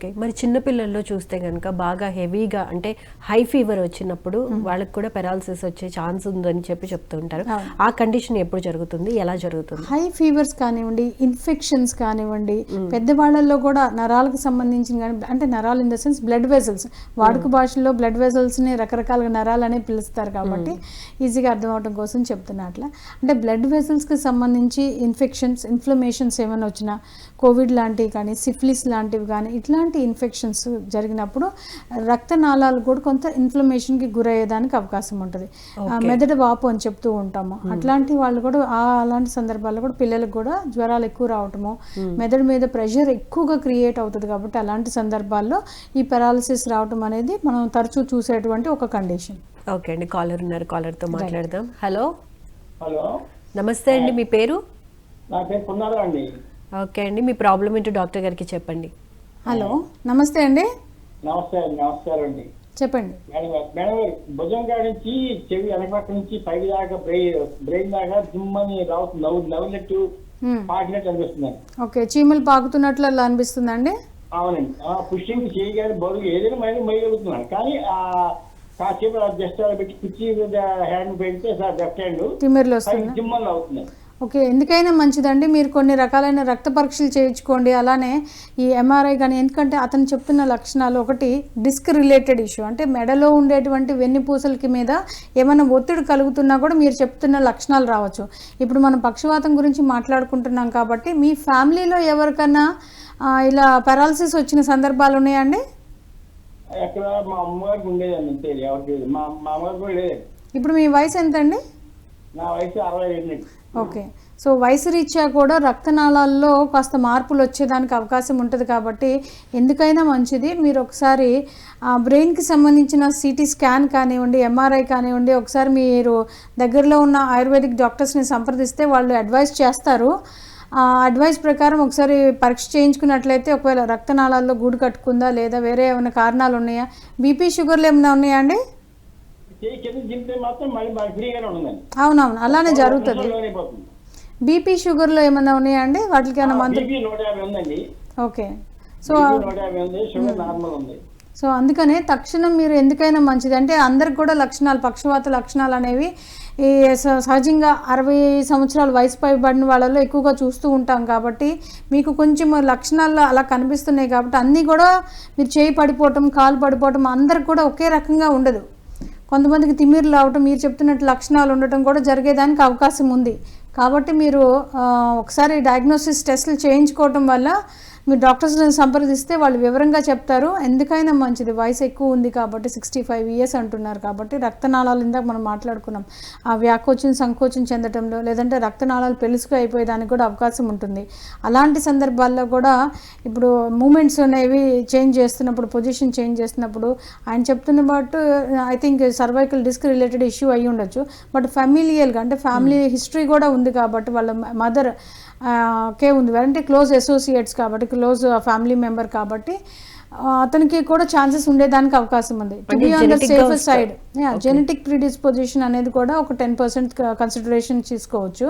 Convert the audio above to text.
Okay మరి చిన్నపిల్లల్లో చూస్తే కనుక బాగా హెవీగా అంటే హై ఫీవర్ వచ్చినప్పుడు వాళ్ళకి కూడా పెరాలసిస్ వచ్చే ఛాన్స్ ఉందని చెప్పి చెప్తూ ఉంటారు. ఆ కండిషన్ ఎప్పుడు జరుగుతుంది? ఎలా జరుగుతుంది? హై ఫీవర్స్ కానివ్వండి ఇన్ఫెక్షన్స్ కానివ్వండి పెద్దవాళ్ళల్లో కూడా నరాలకు సంబంధించిన కానీ అంటే నరాలు in the sense blood vessels వాడుక భాషలో బ్లడ్ వెజల్స్ని రకరకాలుగా నరాలనే పిలుస్తారు కాబట్టి ఈజీగా అర్థం అవడం కోసం చెప్తున్నా అట్లా. అంటే బ్లడ్ వెజల్స్కి సంబంధించి ఇన్ఫెక్షన్స్ ఇన్ఫ్లమేషన్స్ ఏమైనా వచ్చినా కోవిడ్ లాంటివి కానీ సిఫిలిస్ లాంటివి కానీ ఇట్లాంటి ఇన్ఫెక్షన్స్ జరిగినప్పుడు రక్తనాళాలు కూడా కొంత ఇన్ఫ్లమేషన్కి గురయ్యేదానికి అవకాశం ఉంటుంది. ఆ, మెదడు వాపు అని చెప్తూ ఉంటాము. అట్లాంటి వాళ్ళు కూడా ఆ అలాంటి సందర్భాల్లో కూడా పిల్లలకు కూడా జ్వరాలు ఎక్కువ రావటము మెదడు మీద ప్రెషర్ ఎక్కువగా క్రియేట్ అవుతుంది కాబట్టి అలాంటి సందర్భాల్లో ఈ పెరాలసిస్ రావటం అనేది మనం తరచూ చూసేటువంటి ఒక కండిషన్ ఓకే అండి. కాలర్ ఉన్నారు. కాలర్తో మాట్లాడదాం. హలో హలో నమస్తే అండి. మీ పేరు? నా పేరు పున్నారావు అండి? ఓకే అండి. మీ ప్రాబ్లం ఏంటో డాక్టర్ గారికి చెప్పండి. హలో నమస్తే అండి. నమస్తే నమస్కారం అండి. చెప్పండి. మేడం గారు- మేడం భుజం కాడ నుంచి చెవి వెనకపక్క నుంచి పైకి దాకా బ్రెయిన్ బ్రెయిన్ దాకా జిమ్మని నవ్వు నవ్వునట్టు. పాకినట్టు అనిపిస్తుందండి ఓకే చీమలు పాకుతున్నట్లు అలా అనిపిస్తుందండి అవునండి. ఆ పుష్టింగ్ చేయగానే బరువు ఏదైనా మైలు మైగలుగుతున్నాను కానీ ఆ కాసేపు జస్ట్ పెట్టి కుర్చీ హ్యాండ్ పెడితే సార్ లెఫ్ట్ హ్యాండ్ జిమ్మని అవుతుంది ఓకే ఎందుకైనా మంచిదండి. మీరు కొన్ని రకాలైన రక్త పరీక్షలు చేయించుకోండి. అలానే ఈ ఎంఆర్ఐ కానీ ఎందుకంటే అతను చెప్తున్న లక్షణాలు ఒకటి డిస్క్ రిలేటెడ్ ఇష్యూ. అంటే మెడలో ఉండేటువంటి వెన్నుపూసలకి మీద ఏమైనా ఒత్తిడి కలుగుతున్నా కూడా మీరు చెప్తున్న లక్షణాలు రావచ్చు. ఇప్పుడు మనం పక్షవాతం గురించి మాట్లాడుకుంటున్నాం కాబట్టి మీ ఫ్యామిలీలో ఎవరికైనా ఆ, ఇలా పెరాలసిస్ వచ్చిన సందర్భాలు ఉన్నాయండి? ఎక్కడ మా అమ్మగారికి ఉండేదండి. మా ఇప్పుడు మీ వయసు ఎంతండి? నా వయసు అరవై రెండు ఓకే. సో వయసు రీత్యా కూడా రక్తనాళాల్లో కాస్త మార్పులు వచ్చేదానికి అవకాశం ఉంటుంది కాబట్టి ఎందుకైనా మంచిది. మీరు ఒకసారి బ్రెయిన్కి సంబంధించిన సిటీ స్కాన్ కానివ్వండి ఎంఆర్ఐ కానివ్వండి ఒకసారి మీరు దగ్గరలో ఉన్న ఆయుర్వేదిక్ డాక్టర్స్ని సంప్రదిస్తే వాళ్ళు అడ్వైస్ చేస్తారు. ఆ అడ్వైస్ ప్రకారం ఒకసారి పరీక్ష చేయించుకున్నట్లయితే ఒకవేళ రక్తనాళాల్లో గూడు కట్టుకుందా లేదా వేరే ఏమైనా కారణాలు ఉన్నాయా? బీపీ షుగర్లు ఏమైనా ఉన్నాయా అండి? కింద దింపితే మాత్రం మళ్ళీ బాగా ఫ్రీగానే ఉంటుందండి అవునవును అలానే జరుగుతుంది. లోనైపోతుంది. బీపీ షుగర్లో ఏమైనా ఉన్నాయా అండి వాటికి ఏమైనా మందులు బీపీ నూట యాభై ఉందండి. ఓకే. సో బీపీ నూట యాభై ఉంది షుగర్ నార్మల్ ఉంది. సో అందుకనే తక్షణం మీరు ఎందుకైనా మంచిది. అంటే అందరికి కూడా లక్షణాలు పక్షవాత లక్షణాలు అనేవి ఈ స- సహజంగా అరవై సంవత్సరాల వయసు పైబడిన వాళ్ళలో ఎక్కువగా చూస్తూ ఉంటాం కాబట్టి మీకు కొంచెం లక్షణాలు అలా కనిపిస్తున్నాయి కాబట్టి అన్నీ కూడా మీరు చేయి పడిపోవటం కాలు పడిపోవటం అందరికి కూడా ఒకే రకంగా ఉండదు. కొంతమందికి తిమ్మిర్లు రావటం మీరు చెప్తున్నట్టు లక్షణాలు ఉండటం కూడా జరిగేదానికి అవకాశం ఉంది. కాబట్టి మీరు ఒకసారి డయాగ్నోసిస్ టెస్టులు చేయించుకోవటం వల్ల మీరు డాక్టర్స్ని సంప్రదిస్తే వాళ్ళు వివరంగా చెప్తారు. ఎందుకైనా మంచిది. వయసు ఎక్కువ ఉంది కాబట్టి సిక్స్టీ ఫైవ్ ఇయర్స్ అంటున్నారు కాబట్టి రక్తనాళాలు ఇందాక మనం మాట్లాడుకున్నాం. ఆ వ్యాకోచం సంకోచం చెందటంలో లేదంటే రక్తనాళాలు పెలుసుకు అయిపోయేదానికి కూడా అవకాశం ఉంటుంది. అలాంటి సందర్భాల్లో కూడా ఇప్పుడు మూమెంట్స్ అనేవి చేంజ్ చేస్తున్నప్పుడు పొజిషన్ చేంజ్ చేస్తున్నప్పుడు ఆయన చెప్తున్న but I think cervical disc related issue అయ్యి ఉండొచ్చు. బట్ ఫెమిలియల్గా అంటే ఫ్యామిలీ హిస్టరీ కూడా ఉంది కాబట్టి వాళ్ళ మదర్ కే ఉంది. అంటే క్లోజ్ అసోసియేట్స్ కాబట్టి క్లోజ్ ఫ్యామిలీ మెంబర్ కాబట్టి ఆ, అతనికి కూడా ఛాన్సెస్ ఉండేదానికి అవకాశం ఉంది. To be on the safer వస్తా- సైడ్ జెనెటిక్ ప్రిడిస్పోజిషన్ అనేది కూడా ఒక టెన్ పర్సెంట్ కన్సిడరేషన్ తీసుకోవచ్చు.